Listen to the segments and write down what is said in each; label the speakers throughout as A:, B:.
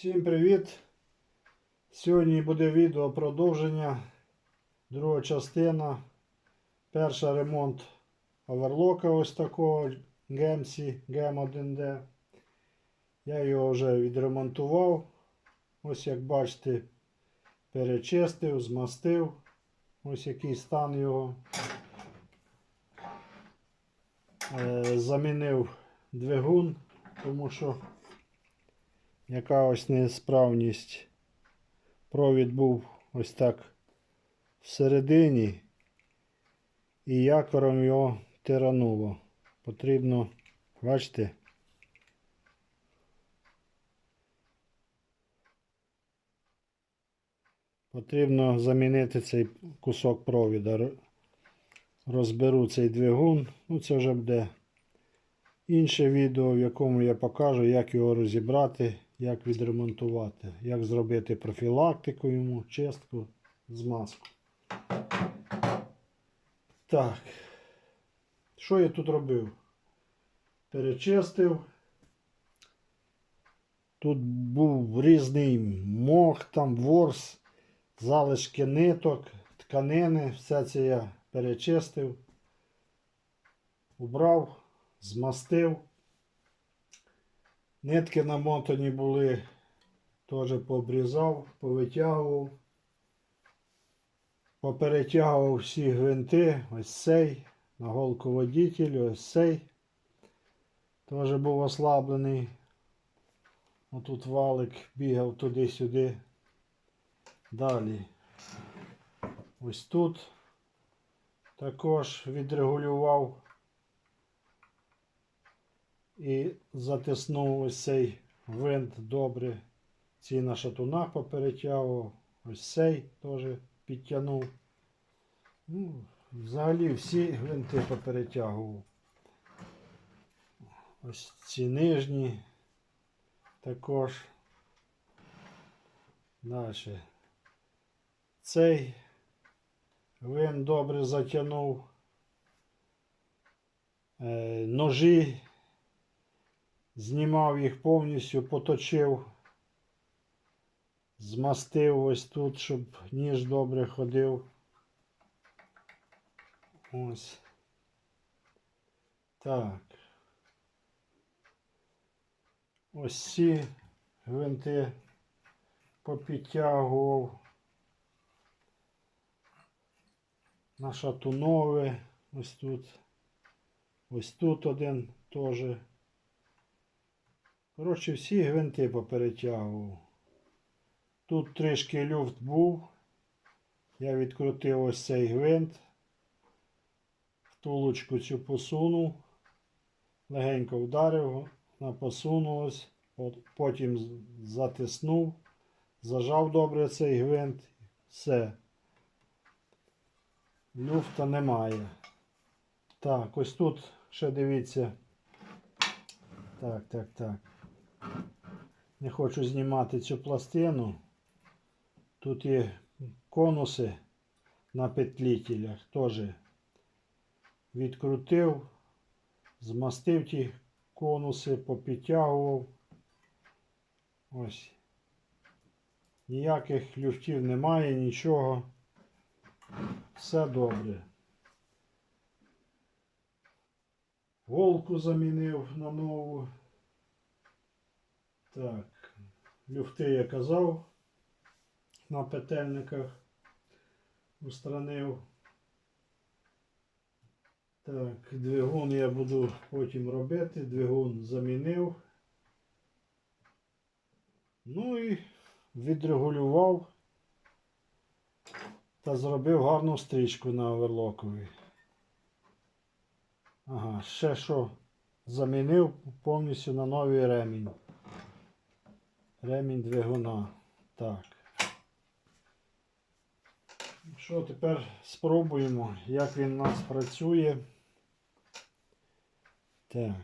A: Всім привіт! Сьогодні буде відео продовження. Друга частина. Перша ремонт оверлока ось такого Гемсі GM1D. Я його вже відремонтував. Ось як бачите, перечистив, змастив. Ось який стан його. Е, Замінив двигун, тому що яка ось несправність. Провід був ось так всередині, і якором його тирануло. Потрібно, бачите, потрібно замінити цей кусок провіда. Розберу цей двигун. Ну, це вже буде інше відео, в якому я покажу, як його розібрати, як відремонтувати, як зробити профілактику йому, чистку, змазку. Так. Що я тут робив? Перечистив. Тут був різний мох, там ворс, залишки ниток, тканини. Все це я перечистив, убрав, змастив. Нитки намотані були, теж пообрізав, повитягував. Поперетягував всі гвинти, ось цей, на голку водитель, ось цей. Теж був ослаблений. Отут валик бігав туди-сюди. Далі. Ось тут також відрегулював і затиснув ось цей винт добре. Ці на шатунах поперетягував. Ось цей теж підтягнув. Ну, взагалі всі гвинти поперетягував. Ось ці нижні також. Далі. Цей гвинт добре затягнув. Е, ножі знімав їх повністю, поточив, змастив ось тут, щоб ніж добре ходив. Ось. Так. Ось ці гвинти попідтягував. На шатунове. Ось тут. Ось тут один теж. Коротше, всі гвинти поперетягував. Тут трішки люфт був. Я відкрутив ось цей гвинт. Втулочку цю посунув. Легенько вдарив, вона посунулась. Потім затиснув. Зажав добре цей гвинт. Все. Люфта немає. Так, ось тут ще дивіться. Так, так, так. Не хочу знімати цю пластину. Тут є конуси на петлітелях. Теж відкрутив, змастив ті конуси, попідтягував. Ось. Ніяких люфтів немає, нічого. Все добре. Волку замінив на нову. Так. Люфти я казав. На петельниках устранив. Так, двигун я буду потім робити. Двигун замінив. Ну і відрегулював та зробив гарну стрічку на оверлокові. Ага, ще що замінив повністю на новий ремінь. Ремінь двигуна. Так. Що тепер спробуємо, як він у нас працює. Так.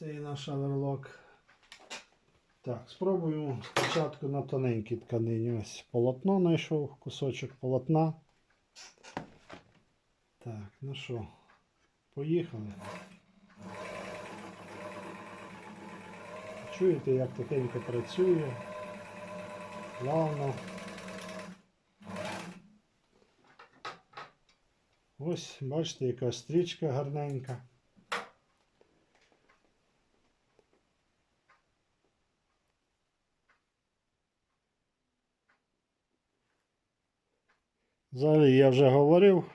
A: І наш оверлок. Так, спробуємо спочатку на тоненькій тканині. Ось полотно знайшов, кусочок полотна. Так, ну що, Поїхали. Чуєте, як тихенько працює. Плавно. Ось, бачите, яка стрічка гарненька. Взагалі я вже говорив.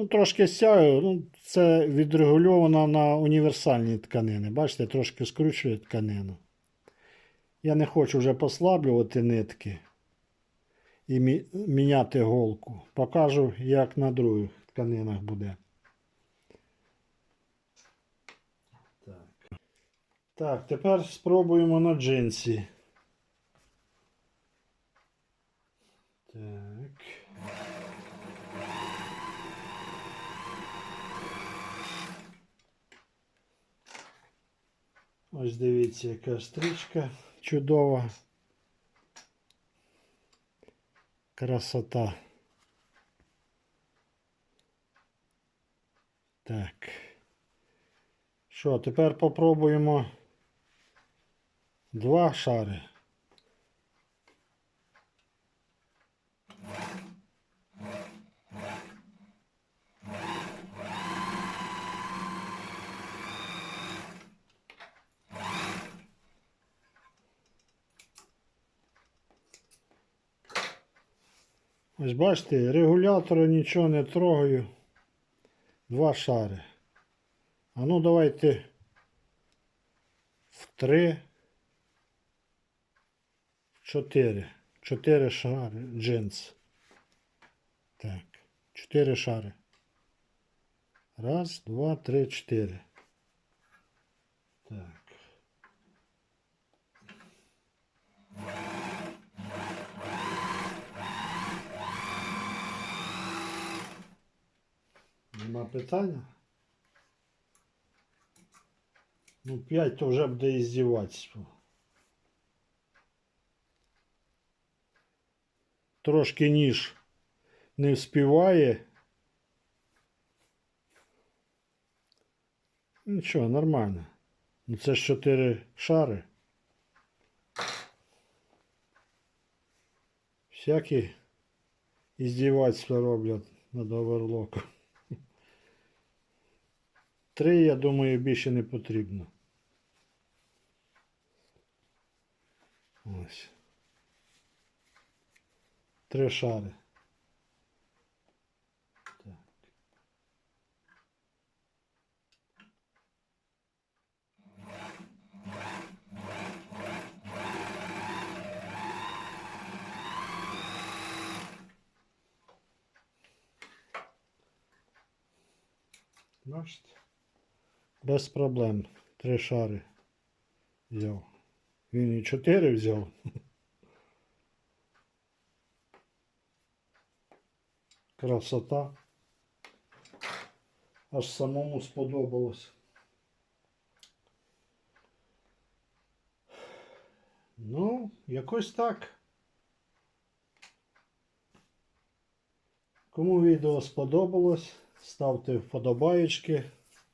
A: Ну, трошки стягую, ну, це відрегульовано на універсальні тканини. Бачите, трошки скручує тканину. Я не хочу вже послаблювати нитки і мі- міняти голку. Покажу, як на других тканинах буде. Так тепер спробуємо на джинсі. Ось дивіться, яка стрічка чудова. Красота. Так. Що, тепер попробуємо два шари. Ось бачите, регулятора нічого не трогаю. Два шари. А ну давайте в три, в чотири. Чотири шари джинс. Так, чотири шари. Раз, два, три, чотири. Так. Нема питання? Ну, 5 то вже буде іздівацтво. Трошки ніж не вспіває. Нічого, нормально. Ну це ж 4 шари. Всякі іздівацтва роблять над оверлоком. Три, я думаю, більше не потрібно. Ось. Три шари. Так. Бачите? Без проблем. Три шари взяв. Він і чотири взяв. Красота. Аж самому сподобалось. Ну, якось так. Кому відео сподобалось, ставте вподобаєчки.